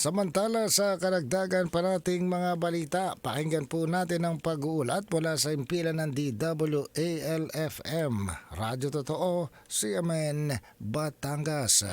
Samantala sa karagdagan pa nating mga balita, pakinggan po natin ang pag-uulat mula sa impilan ng DWALFM, Radyo Totoo, CMN, Batangas.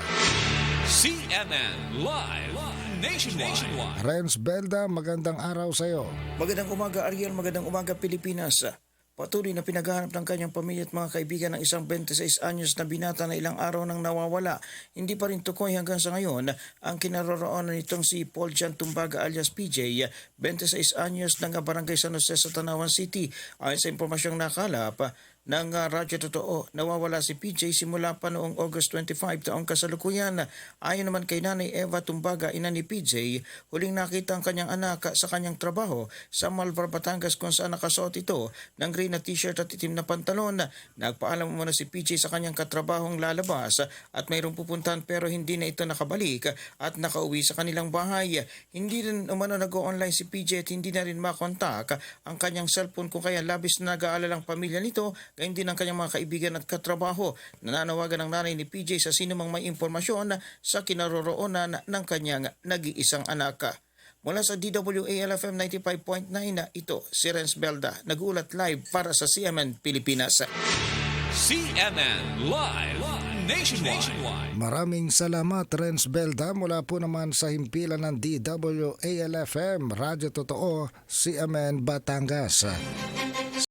CNN Live Nationwide. Renz Belda, magandang araw sa iyo. Magandang umaga Ariel, magandang umaga Pilipinas. Patuloy na pinaghahanap ng kanyang pamilya at mga kaibigan ng isang 26 anyos na binata na ilang araw nang nawawala. Hindi pa rin tukoy hanggang sa ngayon ang kinaroroonan nitong si Paul Jan Tumbaga alias PJ, 26 anyos ng barangay San Jose sa Tanawan City. Ayon sa impormasyong nakalap, ng uh, Radyo Totoo, nawawala si PJ simula pa noong August 25 taong kasalukuyan. Ayon naman kay Nanay Eva Tumbaga, ina ni PJ, huling nakita ang kanyang anak sa kanyang trabaho sa Malvar, Batangas kung saan nakasuot ito ng green na t-shirt at itim na pantalon. Nagpaalam muna si PJ sa kanyang katrabahong lalabas at mayroong pupuntahan pero hindi na ito nakabalik at nakauwi sa kanilang bahay. Hindi rin umano nag-online si PJ at hindi na rin makontak ang kanyang cellphone kung kaya labis na nag-aalala ang pamilya nito gayon din ang kanyang mga kaibigan at katrabaho. Nananawagan ng nanay ni PJ sa sinumang may impormasyon sa kinaroroonan ng kanyang nag-iisang anak. Mula sa DWALFM 95.9 na ito, si Renz Belda, nag-ulat live para sa CMN Pilipinas. CNN Live Nationwide. Maraming salamat Renz Belda mula po naman sa himpilan ng DWALFM, Radyo Totoo, CMN, Batangas.